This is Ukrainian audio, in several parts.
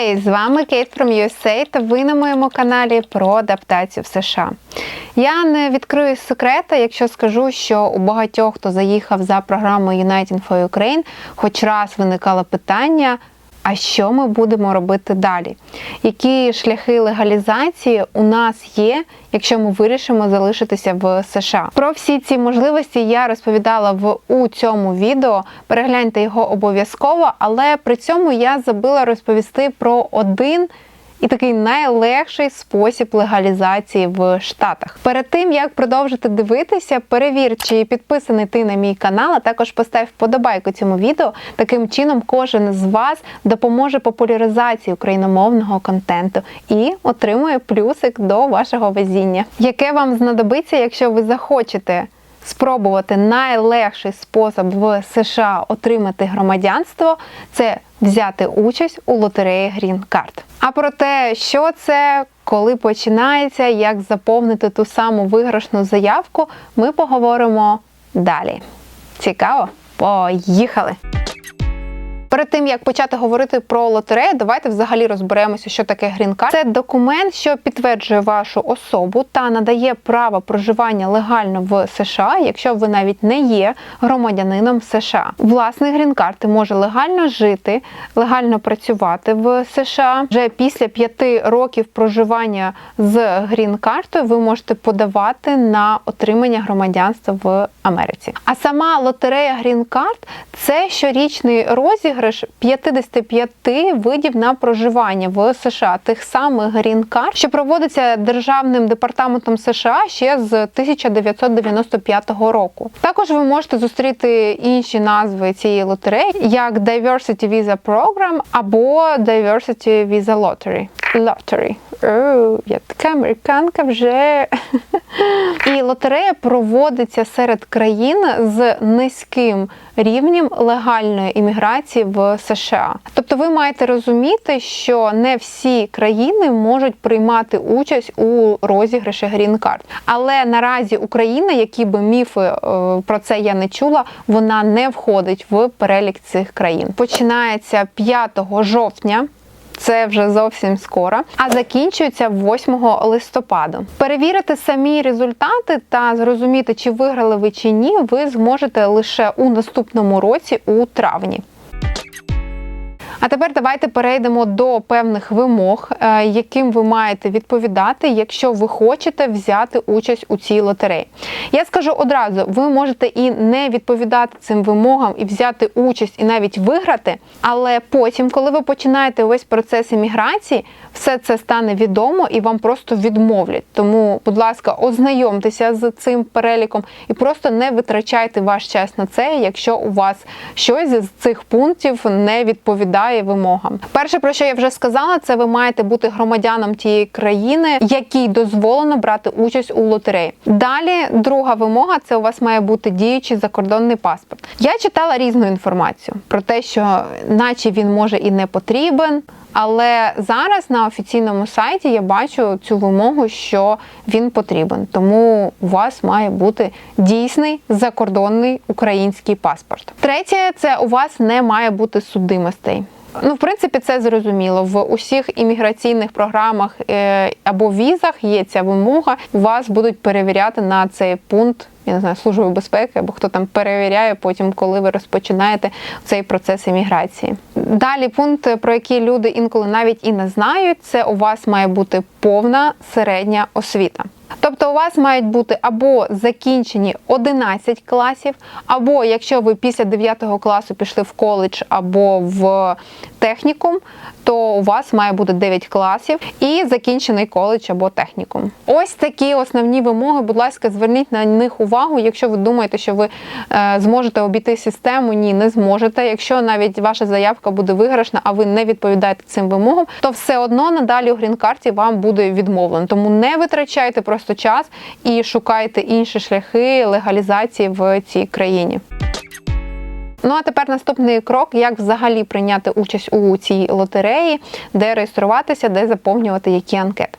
Гей, з вами Кейт from USA та ви на моєму каналі про адаптацію в США. Я не відкрию секрета, якщо скажу, що у багатьох, хто заїхав за програмою Uniting for Ukraine, хоч раз виникало питання. А що ми будемо робити далі? Які шляхи легалізації у нас є, якщо ми вирішимо залишитися в США? Про всі ці можливості я розповідала в у цьому відео. Перегляньте його обов'язково, але при цьому я забула розповісти про один. І такий найлегший спосіб легалізації в Штатах. Перед тим як продовжити дивитися, перевір, чи підписаний ти на мій канал, а також постав вподобайку цьому відео. Таким чином, кожен з вас допоможе популяризації україномовного контенту і отримує плюсик до вашого везіння, яке вам знадобиться, якщо ви захочете. Спробувати найлегший спосіб в США отримати громадянство це взяти участь у лотереї Green Card. А про те, що це, коли починається, як заповнити ту саму виграшну заявку, ми поговоримо далі. Цікаво? Поїхали! Перед тим як почати говорити про лотерею, давайте взагалі розберемося, що таке грін-карт. Це документ, що підтверджує вашу особу та надає право проживання легально в США, якщо ви навіть не є громадянином США. Власник грін-карти може легально жити, легально працювати в США. Вже після п'яти років проживання з грін-картою ви можете подавати на отримання громадянства в Америці. А сама лотерея грін-карт це щорічний розіграш розіграш 55 видів на проживання в США, тих самих грін-карт, що проводиться державним департаментом США ще з 1995 року. Також ви можете зустріти інші назви цієї лотереї, як Diversity Visa Program або Diversity Visa Lottery. Lottery. О, я така американка вже. І лотерея проводиться серед країн з низьким рівнем легальної імміграції в США. Тобто ви маєте розуміти, що не всі країни можуть приймати участь у розіграші грін-карт. Але наразі Україна, які би міфи е, про це я не чула, вона не входить в перелік цих країн. Починається 5 жовтня. Це вже зовсім скоро, а закінчується 8 листопада. Перевірити самі результати та зрозуміти, чи виграли ви чи ні, ви зможете лише у наступному році у травні. А тепер давайте перейдемо до певних вимог, е, яким ви маєте відповідати, якщо ви хочете взяти участь у цій лотереї. Я скажу одразу: ви можете і не відповідати цим вимогам, і взяти участь, і навіть виграти. Але потім, коли ви починаєте весь процес імміграції, все це стане відомо і вам просто відмовлять. Тому, будь ласка, ознайомтеся з цим переліком і просто не витрачайте ваш час на це, якщо у вас щось з цих пунктів не відповідає відповідає вимогам. Перше, про що я вже сказала, це ви маєте бути громадяном тієї країни, якій дозволено брати участь у лотереї. Далі, друга вимога це у вас має бути діючий закордонний паспорт. Я читала різну інформацію про те, що наче він може і не потрібен. Але зараз на офіційному сайті я бачу цю вимогу, що він потрібен. Тому у вас має бути дійсний закордонний український паспорт. Третє, це у вас не має бути судимостей. Ну, в принципі, це зрозуміло. В усіх імміграційних програмах е, або візах є ця вимога. Вас будуть перевіряти на цей пункт. Я не знаю, служби безпеки або хто там перевіряє потім, коли ви розпочинаєте цей процес імміграції. Далі пункт, про який люди інколи навіть і не знають, це у вас має бути повна середня освіта. Тобто у вас мають бути або закінчені 11 класів, або якщо ви після 9 класу пішли в коледж або в технікум, то у вас має бути 9 класів і закінчений коледж або технікум. Ось такі основні вимоги. Будь ласка, зверніть на них увагу. Якщо ви думаєте, що ви е, зможете обійти систему, ні, не зможете. Якщо навіть ваша заявка буде виграшна, а ви не відповідаєте цим вимогам, то все одно надалі у грін-карті вам буде відмовлено. Тому не витрачайте просто час і шукайте інші шляхи легалізації в цій країні. Ну а тепер наступний крок, як взагалі прийняти участь у цій лотереї, де реєструватися, де заповнювати які анкети.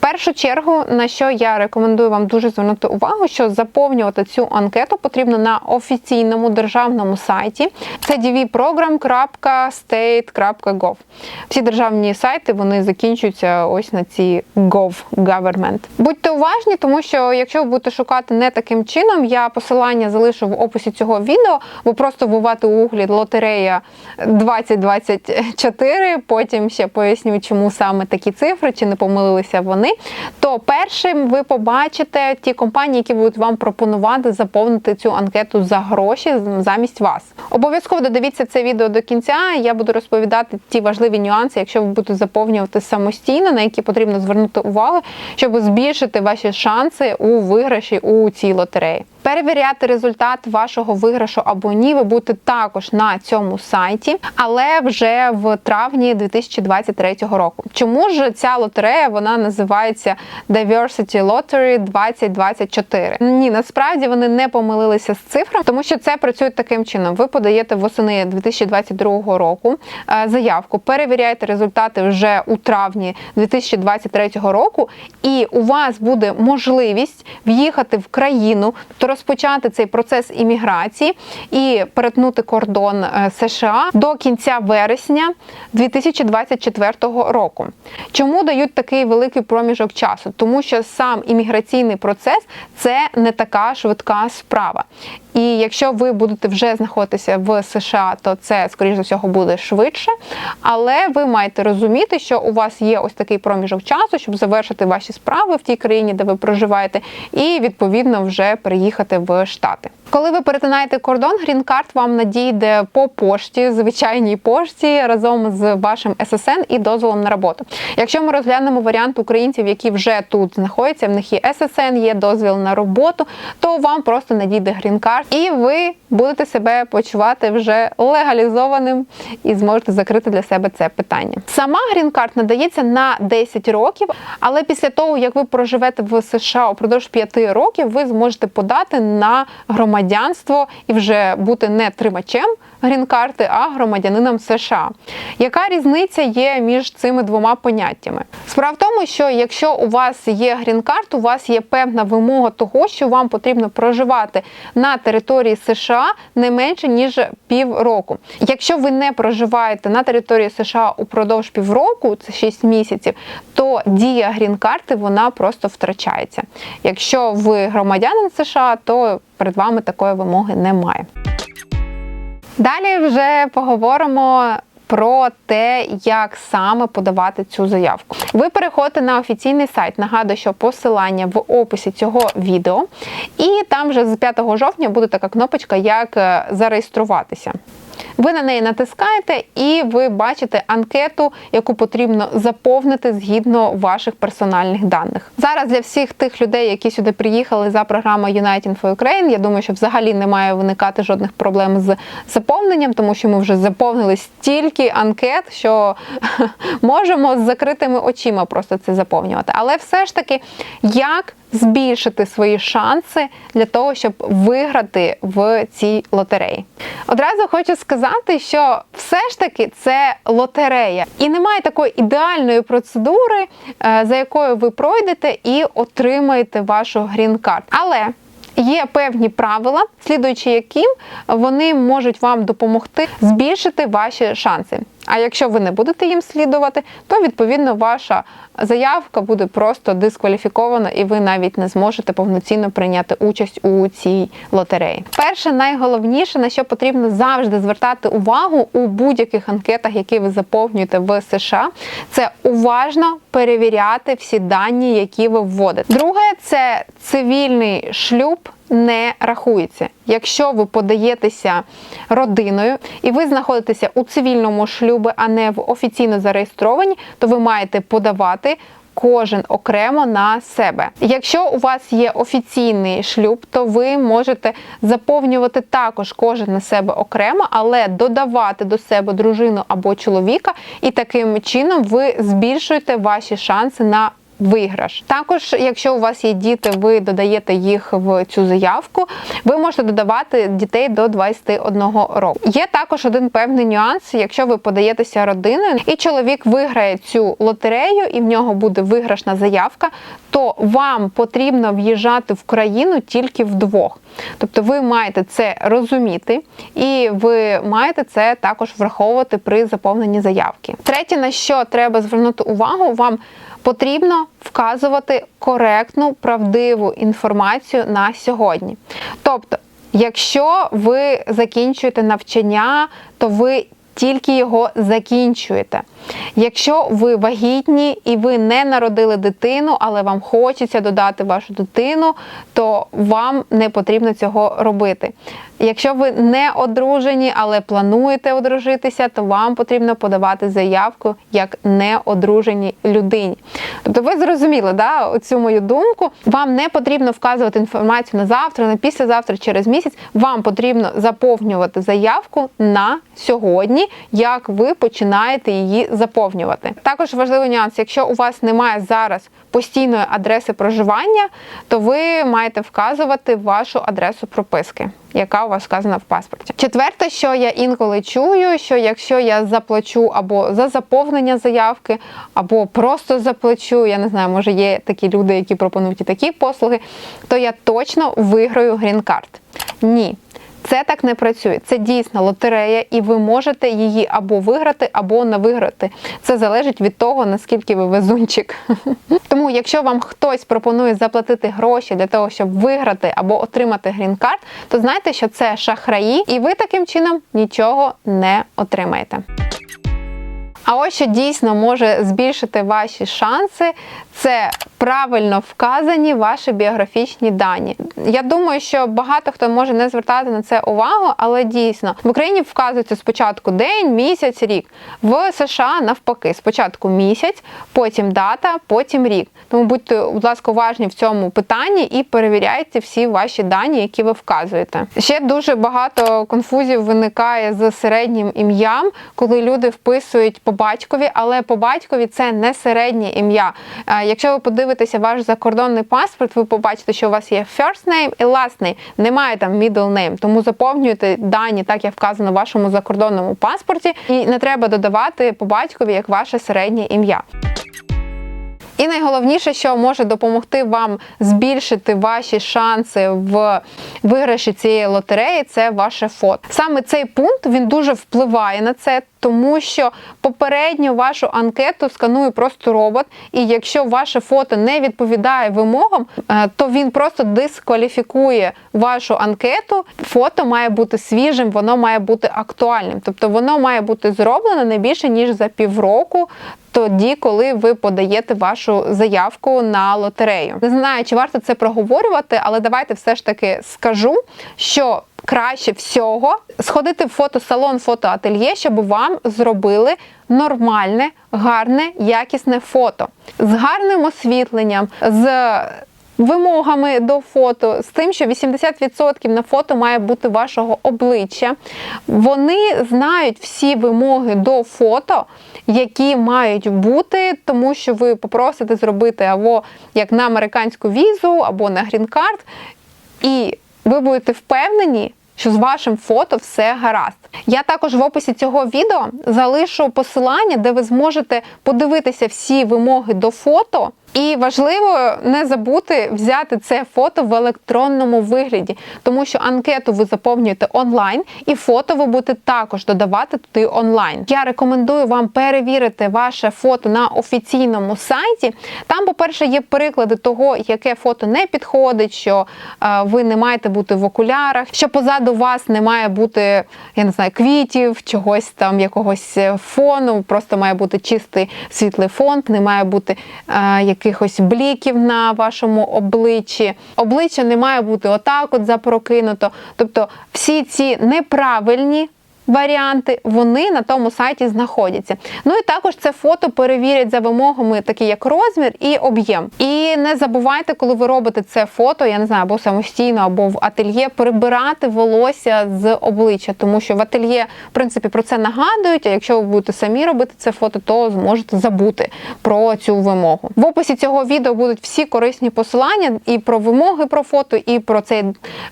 Першу чергу, на що я рекомендую вам дуже звернути увагу, що заповнювати цю анкету потрібно на офіційному державному сайті. Це dvprogram.state.gov. Всі державні сайти вони закінчуються ось на ці gov government. Будьте уважні, тому що якщо ви будете шукати не таким чином, я посилання залишу в описі цього відео, бо просто вбивати у гуглі лотерея 2024, потім ще поясню, чому саме такі цифри, чи не помилилися вони. То першим ви побачите ті компанії, які будуть вам пропонувати заповнити цю анкету за гроші замість вас. Обов'язково додивіться це відео до кінця. Я буду розповідати ті важливі нюанси, якщо ви будете заповнювати самостійно, на які потрібно звернути увагу, щоб збільшити ваші шанси у виграші у цій лотереї. Перевіряти результат вашого виграшу або ні, ви будете також на цьому сайті, але вже в травні 2023 року. Чому ж ця лотерея вона називається Diversity Lottery 2024? Ні, насправді вони не помилилися з цифрами, тому що це працює таким чином. Ви подаєте восени 2022 року е, заявку, перевіряєте результати вже у травні 2023 року, і у вас буде можливість в'їхати в країну, розпочати цей процес імміграції і перетнути кордон е, США до кінця вересня 2024 року. Чому дають такий великий проміжок часу? Тому що сам імміграційний процес це не така швидка справа. І якщо ви будете вже знаходитися в США, то це, скоріш за всього, буде швидше. Але ви маєте розуміти, що у вас є ось такий проміжок часу, щоб завершити ваші справи в тій країні, де ви проживаєте, і відповідно вже переїхати в Штати. Коли ви перетинаєте кордон, грін-карт вам надійде по пошті, звичайній пошті разом з вашим ССН і дозволом на роботу. Якщо ми розглянемо варіант українців, які вже тут знаходяться, в них є ССН, є дозвіл на роботу, то вам просто надійде грін-карт, і ви будете себе почувати вже легалізованим і зможете закрити для себе це питання. Сама грін-карт надається на 10 років, але після того, як ви проживете в США упродовж 5 років, ви зможете подати на громадянство громадянство і вже бути не тримачем грін-карти, а громадянином США. Яка різниця є між цими двома поняттями? Справа в тому, що якщо у вас є грін-карт, у вас є певна вимога того, що вам потрібно проживати на території США не менше ніж півроку. Якщо ви не проживаєте на території США упродовж півроку, це 6 місяців, то дія грін-карти вона просто втрачається. Якщо ви громадянин США, то перед вами такої вимоги немає. Далі вже поговоримо. Про те, як саме подавати цю заявку. Ви переходите на офіційний сайт. Нагадую, що посилання в описі цього відео, і там вже з 5 жовтня буде така кнопочка, як е, зареєструватися. Ви на неї натискаєте і ви бачите анкету, яку потрібно заповнити згідно ваших персональних даних. Зараз для всіх тих людей, які сюди приїхали за програмою United for Ukraine, я думаю, що взагалі не має виникати жодних проблем з заповненням, тому що ми вже заповнили стільки анкет, що можемо з закритими очима просто це заповнювати. Але все ж таки, як збільшити свої шанси для того, щоб виграти в цій лотереї. Одразу хочу сказати, що все ж таки це лотерея, і немає такої ідеальної процедури, е, за якою ви пройдете і отримаєте вашу грін-карт. Але Є певні правила, слідуючи яким вони можуть вам допомогти збільшити ваші шанси. А якщо ви не будете їм слідувати, то відповідно ваша заявка буде просто дискваліфікована, і ви навіть не зможете повноцінно прийняти участь у цій лотереї. Перше, найголовніше, на що потрібно завжди звертати увагу у будь-яких анкетах, які ви заповнюєте в США, це уважно перевіряти всі дані, які ви вводите. Друге, це цивільний шлюб не рахується. Якщо ви подаєтеся родиною і ви знаходитеся у цивільному шлюбі, а не в офіційно зареєстровані, то ви маєте подавати. Кожен окремо на себе. Якщо у вас є офіційний шлюб, то ви можете заповнювати також кожен на себе окремо, але додавати до себе дружину або чоловіка, і таким чином ви збільшуєте ваші шанси на виграш. Також, якщо у вас є діти, ви додаєте їх в цю заявку, ви можете додавати дітей до 21 року. Є також один певний нюанс, якщо ви подаєтеся родиною, і чоловік виграє цю лотерею, і в нього буде виграшна заявка, то вам потрібно в'їжджати в країну тільки вдвох. Тобто ви маєте це розуміти, і ви маєте це також враховувати при заповненні заявки. Третє, на що треба звернути увагу, вам потрібно вказувати коректну, правдиву інформацію на сьогодні. Тобто, якщо ви закінчуєте навчання, то ви тільки його закінчуєте. Якщо ви вагітні і ви не народили дитину, але вам хочеться додати вашу дитину, то вам не потрібно цього робити. Якщо ви не одружені, але плануєте одружитися, то вам потрібно подавати заявку як неодруженій людині. Тобто, ви зрозуміли да, оцю мою думку. Вам не потрібно вказувати інформацію на завтра, на післязавтра, через місяць. Вам потрібно заповнювати заявку на сьогодні, як ви починаєте її заповнювати. Також важливий нюанс, якщо у вас немає зараз постійної адреси проживання, то ви маєте вказувати вашу адресу прописки, яка у вас вказана в паспорті. Четверте, що я інколи чую, що якщо я заплачу або за заповнення заявки, або просто заплачу, я не знаю, може є такі люди, які пропонують і такі послуги, то я точно виграю грін-карт. Ні. Це так не працює. Це дійсно лотерея, і ви можете її або виграти, або не виграти. Це залежить від того, наскільки ви везунчик. Тому, якщо вам хтось пропонує заплатити гроші для того, щоб виграти або отримати грін-карт, то знайте, що це шахраї, і ви таким чином нічого не отримаєте. А ось що дійсно може збільшити ваші шанси, це правильно вказані ваші біографічні дані. Я думаю, що багато хто може не звертати на це увагу, але дійсно в Україні вказується спочатку день, місяць, рік. В США навпаки, спочатку місяць, потім дата, потім рік. Тому будьте, будь ласка, уважні в цьому питанні і перевіряйте всі ваші дані, які ви вказуєте. Ще дуже багато конфузів виникає з середнім ім'ям, коли люди вписують по батькові, але по батькові це не середнє ім'я. Якщо ви подивитеся ваш закордонний паспорт, ви побачите, що у вас є first name і last name, немає там middle name, тому заповнюйте дані, так як вказано в вашому закордонному паспорті, і не треба додавати по батькові як ваше середнє ім'я. І найголовніше, що може допомогти вам збільшити ваші шанси в виграші цієї лотереї, це ваше фото. Саме цей пункт він дуже впливає на це. Тому що попередньо вашу анкету сканує просто робот, і якщо ваше фото не відповідає вимогам, е, то він просто дискваліфікує вашу анкету. Фото має бути свіжим, воно має бути актуальним. Тобто воно має бути зроблено не більше ніж за півроку. Тоді, коли ви подаєте вашу заявку на лотерею, не знаю, чи варто це проговорювати, але давайте все ж таки скажу, що краще всього сходити в фотосалон, фотоательє, щоб вам зробили нормальне, гарне, якісне фото з гарним освітленням. з Вимогами до фото, з тим, що 80% на фото має бути вашого обличчя. Вони знають всі вимоги до фото, які мають бути, тому що ви попросите зробити або як на американську візу, або на грін-карт. І ви будете впевнені, що з вашим фото все гаразд. Я також в описі цього відео залишу посилання, де ви зможете подивитися всі вимоги до фото. І важливо не забути взяти це фото в електронному вигляді, тому що анкету ви заповнюєте онлайн, і фото ви будете також додавати туди онлайн. Я рекомендую вам перевірити ваше фото на офіційному сайті. Там, по-перше, є приклади того, яке фото не підходить, що е, ви не маєте бути в окулярах, що позаду вас не має бути, я не знаю, квітів, чогось там, якогось е, фону. Просто має бути чистий світлий фон, не має бути е, якихось бліків на вашому обличчі. Обличчя не має бути отак, от запрокинуто. Тобто всі ці неправильні варіанти, вони на тому сайті знаходяться. Ну і також це фото перевірять за вимогами, такі як розмір і об'єм. І не забувайте, коли ви робите це фото, я не знаю, або самостійно, або в ательє, прибирати волосся з обличчя, тому що в ательє, в принципі, про це нагадують. А якщо ви будете самі робити це фото, то зможете забути про цю вимогу. В описі цього відео будуть всі корисні посилання і про вимоги про фото, і про цей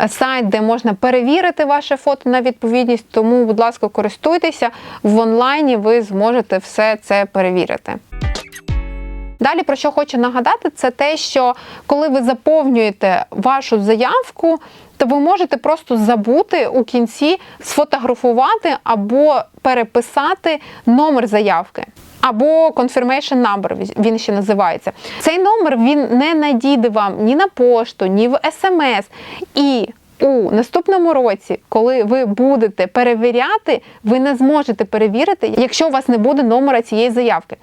е, сайт, де можна перевірити ваше фото на відповідність. Тому, будь ласка, користуйтеся в онлайні. Ви зможете все це перевірити. Далі про що хочу нагадати, це те, що коли ви заповнюєте вашу заявку, то ви можете просто забути у кінці сфотографувати або переписати номер заявки. Або confirmation number, він ще називається. Цей номер він не надійде вам ні на пошту, ні в смс. І у наступному році, коли ви будете перевіряти, ви не зможете перевірити, якщо у вас не буде номера цієї заявки.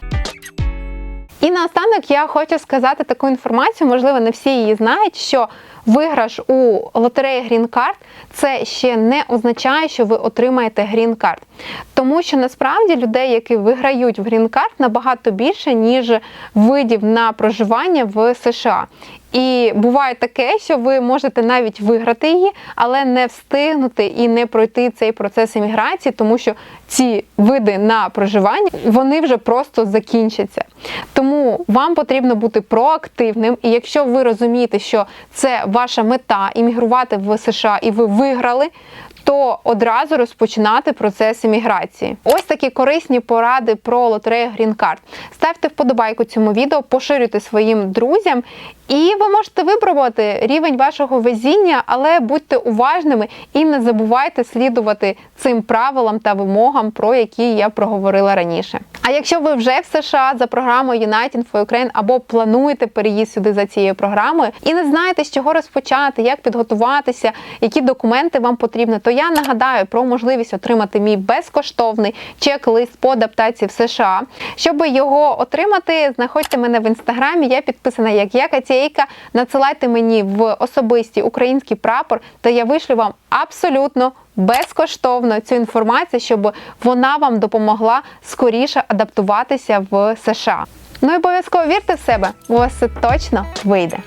І наостанок я хочу сказати таку інформацію, можливо, не всі її знають, що виграш у лотереї Green Card це ще не означає, що ви отримаєте Green Card. Тому що насправді людей, які виграють в Green Card, набагато більше, ніж видів на проживання в США. І буває таке, що ви можете навіть виграти її, але не встигнути і не пройти цей процес еміграції, тому що ці види на проживання вони вже просто закінчаться. Тому вам потрібно бути проактивним. І якщо ви розумієте, що це ваша мета іммігрувати в США і ви виграли. То одразу розпочинати процес імміграції. Ось такі корисні поради про лотерею Green Card. Ставте вподобайку цьому відео, поширюйте своїм друзям, і ви можете випробувати рівень вашого везіння, але будьте уважними і не забувайте слідувати цим правилам та вимогам, про які я проговорила раніше. А якщо ви вже в США за програмою United for Ukraine або плануєте переїзд сюди за цією програмою і не знаєте, з чого розпочати, як підготуватися, які документи вам потрібні, то я нагадаю про можливість отримати мій безкоштовний чек-лист по адаптації в США. Щоб його отримати, знаходьте мене в інстаграмі. Я підписана як я Катєйка. Надсилайте мені в особисті український прапор, та я вишлю вам абсолютно безкоштовно цю інформацію, щоб вона вам допомогла скоріше адаптуватися в США. Ну і обов'язково вірте в себе, у вас це точно вийде.